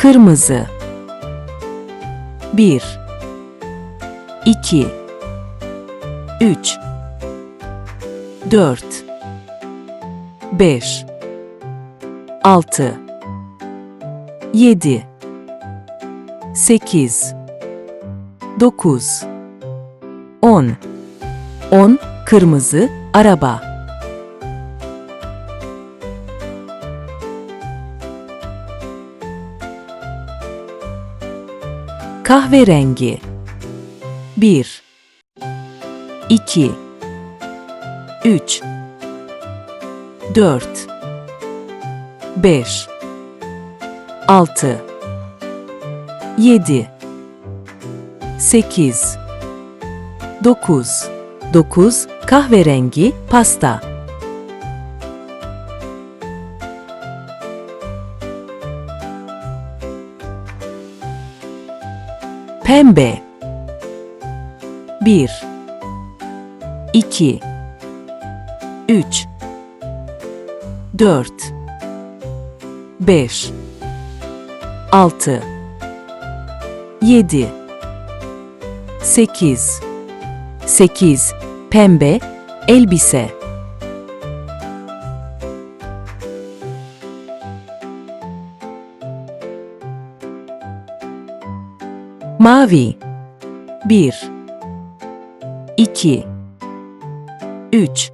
Kırmızı. 1 2 3 4 5 6 7 8 9 10 10 kırmızı araba kahverengi. 1 2 3 4 5 6 7 8 9 9 kahverengi pasta pembe. 1 2 3 4 5 6 7 8 8 pembe. Elbise mavi. 1 2 3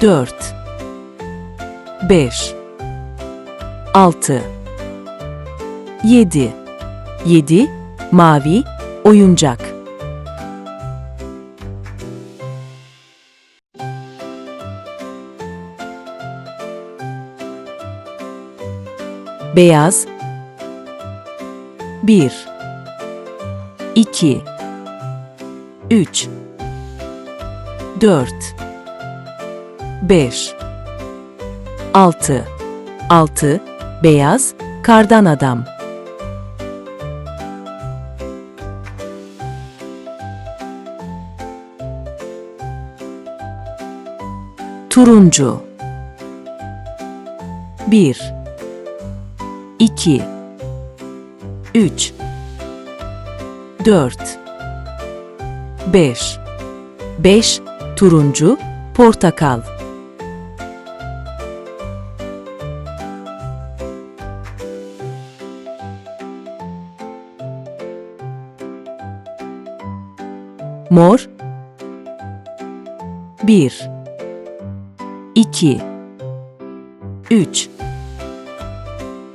4 5 6 7 7 mavi oyuncak. Beyaz 1 2 3 4 5 6 6 beyaz kardan adam. Turuncu. 1 2 3 4 5 5 turuncu portakal. Mor. 1 2 3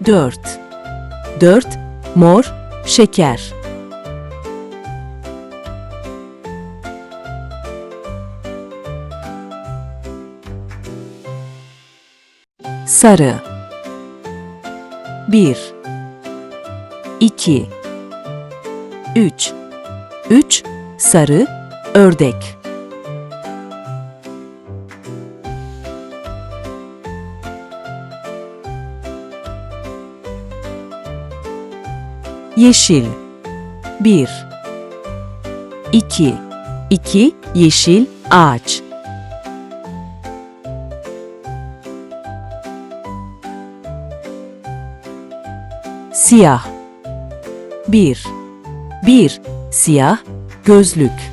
4 4. Mor, şeker. Sarı 1 2 3 3 Sarı, ördek. Yeşil. 1 2 2 Yeşil ağaç. Siyah. 1 1 Siyah gözlük